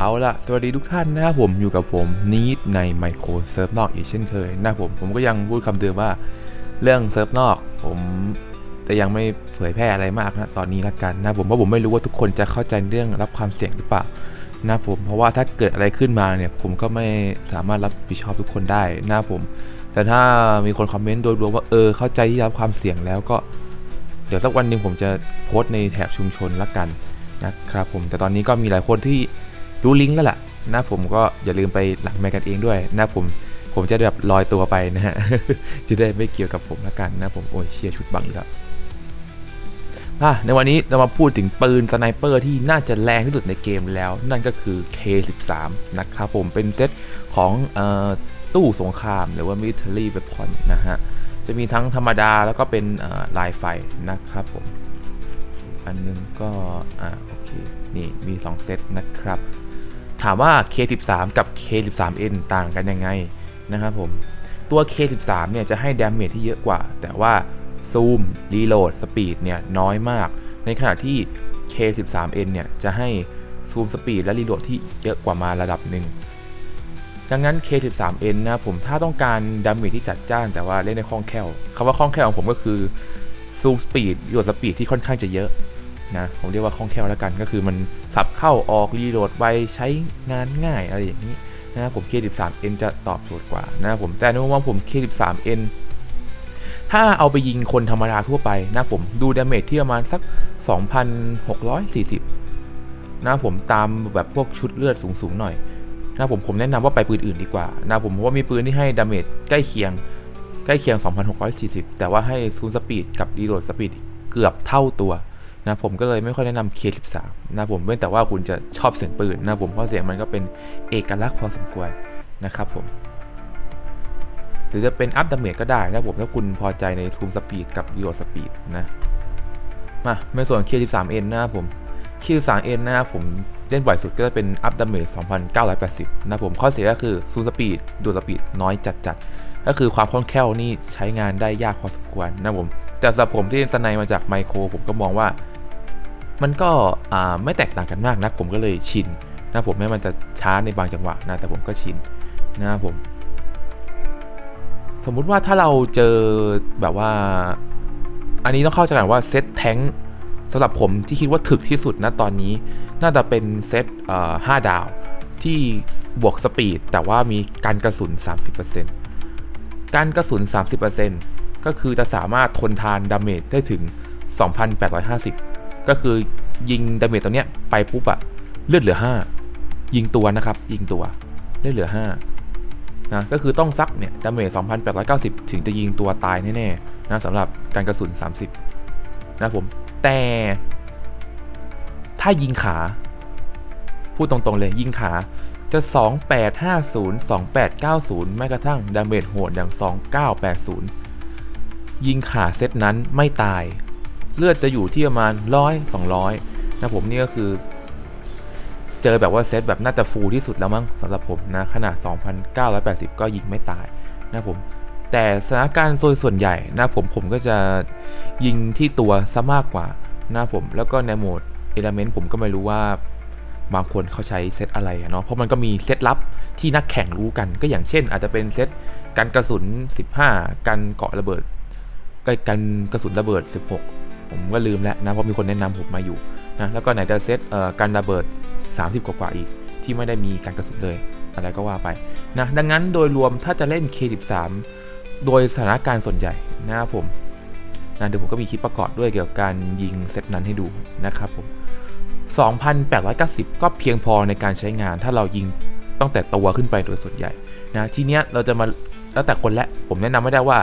เอาละสวัสดีทุกท่านนะครับผมอยู่กับผมนีดในไมโครเซิร์ฟนอกอีกเช่นเคยนะผมผมก็ยังพูดคำเดิมว่าเรื่องเซิร์ฟนอก ผมแต่ยังไม่เผยแพร่อะไรมากนะตอนนี้ละกันนะผมเพราะผมไม่รู้ว่าทุกคนจะเข้าใจเรื่องรับความเสี่ยงหรือเปล่านะผมเพราะว่าถ้าเกิดอะไรขึ้นมาเนี่ยผมก็ไม่สามารถรับผิดชอบทุกคนได้นะผม แต่ถ้ามีคนคอมเมนต์โดยรวมว่าเออเข้าใจที่รับความเสี่ยงแล้วก็ เดี๋ยวสักวันหนึ่งผมจะโพสต์ในแถบชุมชนละกันนะครับผมแต่ตอนนี้ก็มีหลายคนที่ รู้ลิงก์แล้วล่ะนะผมก็อย่าลืมไปหลังไมกันเองด้วยนะผมผมจะแบบลอยตัวไปนะฮะจะได้ไม่เกี่ยวกับผมละกันนะผมโอ้ยเชียร์ชุดบังอีกแล้วในวันนี้เรามาพูดถึงปืนสไนเปอร์ที่น่าจะแรงที่สุดในเกมแล้ว นั่นก็คือ K13 นะครับผมเป็นเซตของออตู้สงครามหรือว่า military weapon นะฮะ จะมีทั้งธรรมดาแล้วก็เป็นลายไฟนะครับผม อันหนึงก็อ่าโอเค นี่มี 2 เซตนะครับ ถามว่า K13 กับ K13N ต่างกันยังไงนะครับผม ตัว K13 เนี่ยจะให้ดาเมจที่เยอะกว่า แต่ว่าซูมรีโหลดสปีดเนี่ยน้อยมาก ในขณะที่ K13N เนี่ยจะให้ซูมสปีดและรีโหลดที่เยอะกว่ามาระดับหนึ่งดังนั้น K13N นะผมถ้าต้องการดาเมจที่จัดจ้านแต่ว่าเล่นในคล่องแคล่วคำว่าคล่องแคล่วของผมก็คือซูมสปีดรีโหลดสปีดที่ค่อนข้างจะเยอะ นะผมเรียกว่าคล่องแคล่วแล้วกันก็คือมันสับเข้าออกรีโหลดไวใช้งานง่ายอะไรอย่างนี้นะผม K13N จะตอบโจทย์กว่านะผมแต่ในมุมมอผม K13N ถ้าเอาไปยิงคนธรรมดาทั่วไปนะผมดูดาเมจที่ประมาณสัก 2,640 นะผมตามแบบพวกชุดเลือดสูงๆหน่อยนะผมผมแนะนำว่าไปปืนอื่นดีกว่านะผมเพราะว่ามีปืนที่ให้ดาเมจใกล้เคียงใกล้เคียง 2,640 แต่ว่าให้ซูมสปีดกับรีโหลดสปีดเกือบเท่าตัว นะผมก็เลยไม่ค่อยแนะนำ K13 นะผมเว้นแต่ว่าคุณจะชอบเสียงปืนนะผมเพราะเสียงมันก็เป็นเอกลักษณ์พอสมควรนะครับผม หรือจะเป็นอัพดาเมจก็ได้นะผมถ้าคุณพอใจในทูมสปีดกับรีโหลดสปีดนะ มาในส่วน K13N นะผม K13N นะผมเล่นบ่อยสุดก็จะเป็นอัพดาเมจ2,980 นะผมข้อเสียก็คือซูมสปีดดูสปีดน้อยจัดๆ ก็คือความคล่องแคล่วนี่ใช้งานได้ยากพอสมควรนะผมแต่สำหรับผมที่สไนมาจากไมโคร ผมก็มองว่า มันก็ไม่แตกต่างกันมากนะผมก็เลยชินนะผมแม้มันจะช้าในบางจังหวะนะแต่ผมก็ชินนะครับผมสมมุติว่าถ้าเราเจอแบบว่า อันนี้ต้องเข้าใจกันว่าเซตแท้งสำหรับผมที่คิดว่าถึกที่สุดนะตอนนี้ น่าจะเป็นเซตเอ่อ5ดาว ที่บวกสปีดแต่ว่ามีการกระสุน 30% การกระสุน 30%ก็คือจะสามารถทนทานดาเมจได้ถึง 2,850 ก็คือยิงดาเมจตัวเนี้ยไปปุ๊บอะเลือดเหลือ 5 ยิงตัวนะครับ ยิงตัวเลือดเหลือ 5 นะ ก็คือต้องซักเนี่ยดาเมจ 2,890 ถึงจะยิงตัวตายแน่ๆนะสำหรับการกระสุน 30 นะผม แต่ถ้ายิงขา พูดตรงๆเลยยิงขาจะ 2850 2890 แม้กระทั่งดาเมจโหดอย่าง 2980 ยิงขาเซตนั้นไม่ตาย เลือดจะอยู่ที่ประมาณร้อยสองร้อยนะผมนี่ก็คือ เจอแบบว่าเซตแบบน่าจะฟูลที่สุดแล้วมั้งสำหรับผมนะ ขนาด 2,980 ก็ยิงไม่ตายนะผม แต่สถานการณ์โดยส่วนใหญ่นะผมผมก็จะยิงที่ตัวซะมากกว่านะผมแล้วก็ในโหมดเอลเมนต์ผมก็ไม่รู้ว่า บางคนเขาใช้เซตอะไรเนาะเพราะมันก็มีเซตลับที่นักแข่งรู้กัน ก็อย่างเช่น อาจจะเป็นเซตกันกระสุน 15 กันเกาะระเบิดก็กันกระสุนระเบิด 16 ผมก็ลืมแล้วนะเพราะมีคนแนะนำผมมาอยู่นะแล้วก็ไหนจะเซตเอ่อกันระเบิด 30 กว่ากว่าอีก ที่ไม่ได้มีการกระสุนเลยอะไรก็ว่าไปนะดังนั้นโดยรวมถ้าจะเล่น K13 โดยสถานการณ์ส่วนใหญ่นะครับผมนะเดี๋ยวผมก็มีคลิปประกอบด้วยเกี่ยวกับการยิงเซตนั้นให้ดูนะครับผม 2,890 ก็เพียงพอในการใช้งาน ถ้าเรายิงตั้งแต่ตัวขึ้นไปโดยส่วนใหญ่นะทีเนี้ยเราจะมาแล้วแต่คนละผมแนะนำไม่ได้ว่า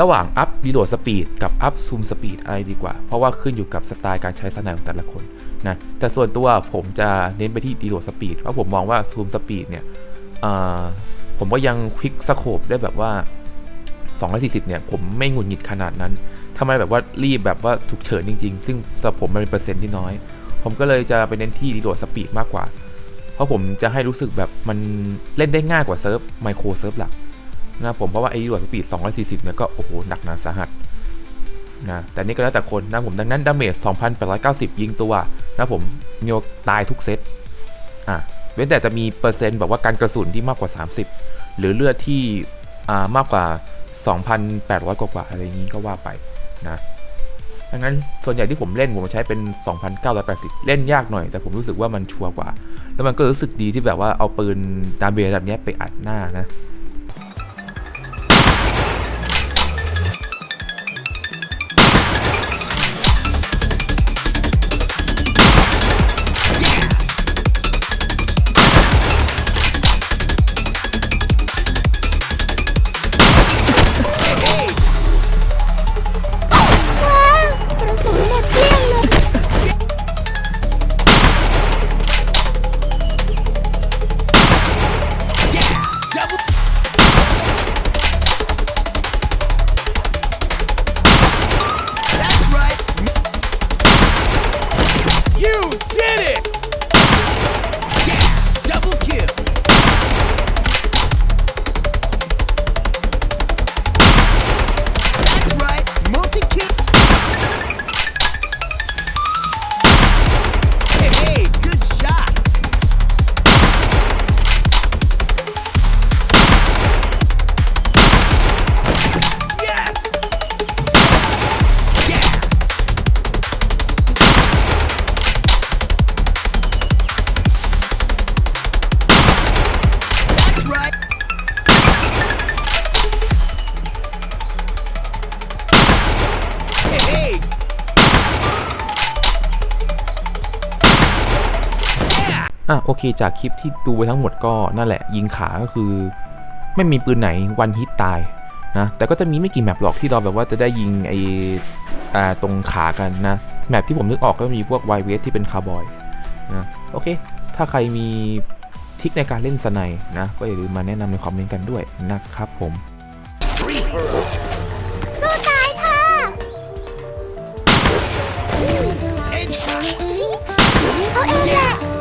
ระหว่างอัพรีโหลดสปีดกับอัพซูมสปีดอะไรดีกว่า เพราะว่าขึ้นอยู่กับสไตล์การใช้สไนของแต่ละคนนะแต่ส่วนตัวผมจะเน้นไปที่รีโหลดสปีดเพราะผมมองว่าซูมสปีดเนี่ยผมก็ยังควิกสโคปได้แบบว่า 240 เนี่ย ผมไม่หงุดหงิดขนาดนั้นทำไมแบบว่ารีบแบบว่าฉุกเฉินจริง ๆ ซึ่งสำหรับผมมันเป็นเปอร์เซ็นต์ที่น้อย ผมก็เลยจะไปเน้นที่รีโหลดสปีดมากกว่า เพราะผมจะให้รู้สึกแบบมันเล่นได้ง่ายกว่าเซิร์ฟไมโครเซิร์ฟหลักนะผมเพราะว่าไอ้รีโหลดสปีด 240 เนี่ยก็โอ้โหหนักหนาสาหัสนะแต่นี่ก็แล้วแต่คนนะผมดังนั้นดาเมจ 2,890 ยิงตัวนะผมโยกตายทุกเซตอะเว้นแต่จะมีเปอร์เซ็นต์แบบว่าการกระสุนที่มากกว่า 30 หรือเลือดที่อ่ามากกว่า 2,800 กว่าๆอะไรอย่างนี้ก็ว่าไปนะ ดังนั้นส่วนใหญ่ที่ผมเล่นผมใช้เป็น 2,980 เล่นยากหน่อย แต่ผมรู้สึกว่ามันชัวร์กว่า แล้วมันก็รู้สึกดีที่แบบว่าเอาปืนดาเบลแบบนี้ไปอัดหน้านะ อะโอเค จากคลิปที่ดูไปทั้งหมดก็นั่นแหละ ยิงขาก็คือ ไม่มีปืนไหนวันฮิตตายนะแต่ก็จะมีไม่กี่แมปหรอกที่เราแบบว่าจะได้ยิงไออ่าตรงขากันนะแมปที่ผมนึกออกก็มีพวกไวเวสที่เป็นคาร์บอยนะโอเค ถ้าใครมีทริคในการเล่นสไนด์นะ ก็อย่าลืมมาแนะนำในคอมเมนต์กันด้วยนะครับผมสู้ตายค่ะเขาเองแหละ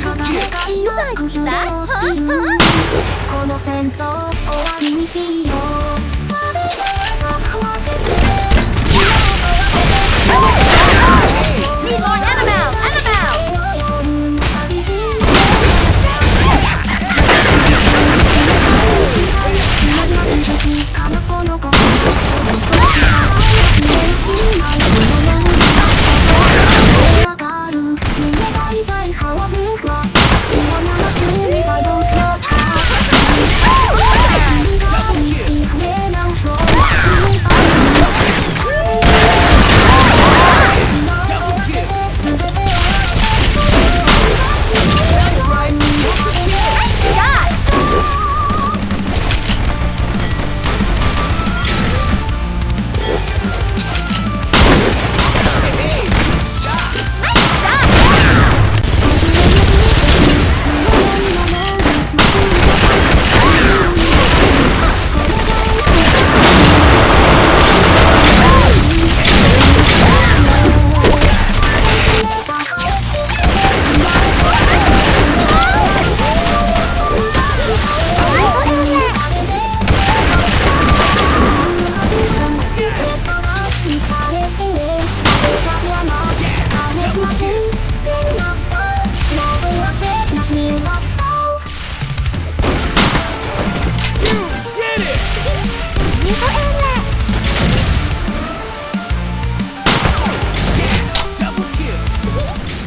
ฮู Double kill. この戦争終わりにしよう